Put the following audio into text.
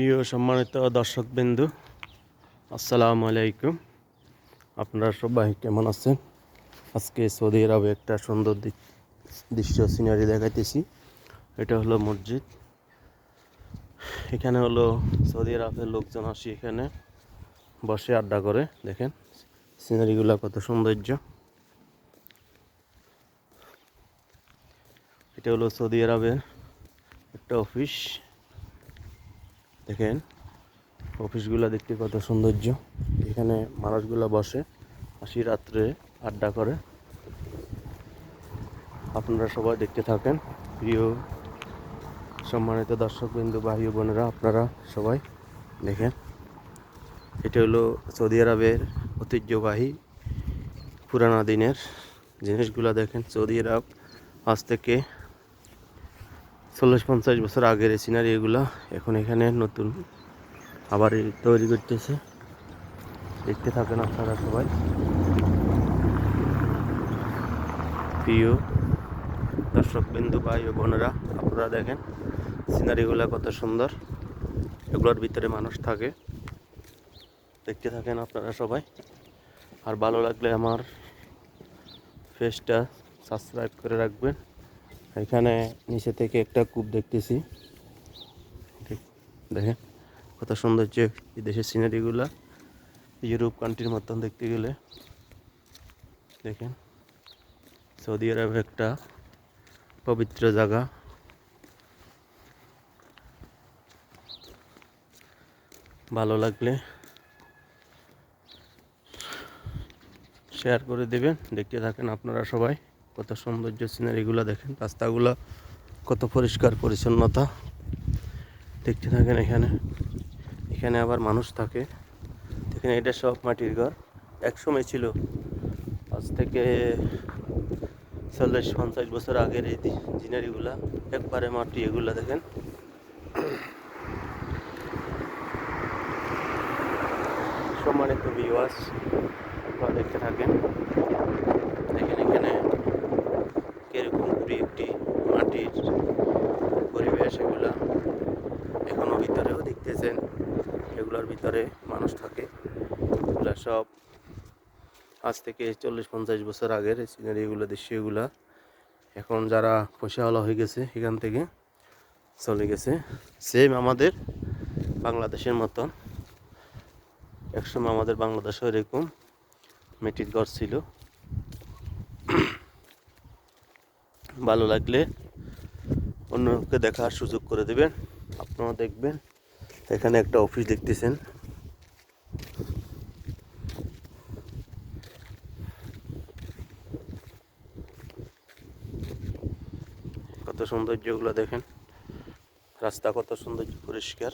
প্রিয় সম্মানিত দর্শকবৃন্দু, আসসালামু আলাইকুম। আপনারা সবাই কেমন আছেন? আজকে সৌদি আরবে একটা সুন্দর দৃশ্য সিনারি দেখাইতেছি। এটা হলো মসজিদ। এখানে হলো সৌদি আরবের লোকজন আসি এখানে, বসে আড্ডা করে। দেখেন সিনারিগুলো কত সৌন্দর্য। এটা হলো সৌদি আরবের একটা অফিস দেখেন, অফিসগুলো দেখতে কত সৌন্দর্য। এখানে মানুষগুলো বসে আসি রাত্রে আড্ডা করে। আপনারা সবাই দেখতে থাকেন। প্রিয় সম্মানিত দর্শকবৃন্দু ও বোনেরা, আপনারা সবাই দেখেন। এটা হলো সৌদি আরবের ঐতিহ্যবাহী পুরানা দিনের জিনিসগুলো দেখেন। সৌদি আরব আজ থেকে চল্লিশ পঞ্চাশ বছর আগের সিনারি এগুলো। এখন এখানে নতুন আবার তৈরি করতেছে। দেখতে থাকেন আপনারা সবাই। প্রিয় দর্শক বিন্দু, ভাই ও বোনেরা, আপনারা দেখেন সিনারিগুলো কত সুন্দর। এগুলোর ভিতরে মানুষ থাকে। দেখতে থাকেন আপনারা সবাই। আর ভালো লাগলে আমার ফেসটা সাবস্ক্রাইব করে রাখবেন। এখানে নিচে থেকে একটা কূপ দেখতেছি। দেখ- দেখেন কত সৌন্দর্য এই দেশের সিনারিগুলা ইউরোপ কান্ট্রির মতন দেখতে গেলে। দেখেন, সৌদি আরব একটা পবিত্র জায়গা। ভালো লাগলে শেয়ার করে দেবেন, দেখতে থাকেন আপনারা সবাই। কত সৌন্দর্য সিনারিগুলো দেখেন, রাস্তাগুলো কত পরিষ্কার পরিচ্ছন্নতা। দেখতে থাকেন এখানে এখানে আবার মানুষ থাকে। দেখেন এটা সব মাটির ঘর। একসময় ছিল আজ থেকে চল্লিশ, পঞ্চাশ বছর আগের এই সিনারিগুলা একবারে মাটি এগুলা, দেখেন। সম্মানিত ভিউয়ার্স আপনারা দেখতে থাকেন। দেখেন এখানে কীরকম করে একটি মাটির পরিবেশ এগুলা এখনও ভিতরেও দেখতেছেন, এগুলোর ভিতরে মানুষ থাকে। এগুলা সব আজ থেকে চল্লিশ পঞ্চাশ বছর আগের সিনারিগুলো দৃশ্যগুলা এখন যারা পয়সাওয়ালা হয়ে গেছে এখান থেকে চলে গেছে। সেম আমাদের বাংলাদেশের মতন। একসময় আমাদের বাংলাদেশে এরকম মেটির ঘর ছিল। ভালো লাগলে অন্যকে দেখার সুযোগ করে দেবেন। আপনারা দেখবেন। এখানে একটা অফিস দেখতেছেন। কত সৌন্দর্যগুলো দেখেন। রাস্তা কত সৌন্দর্য পরিষ্কার।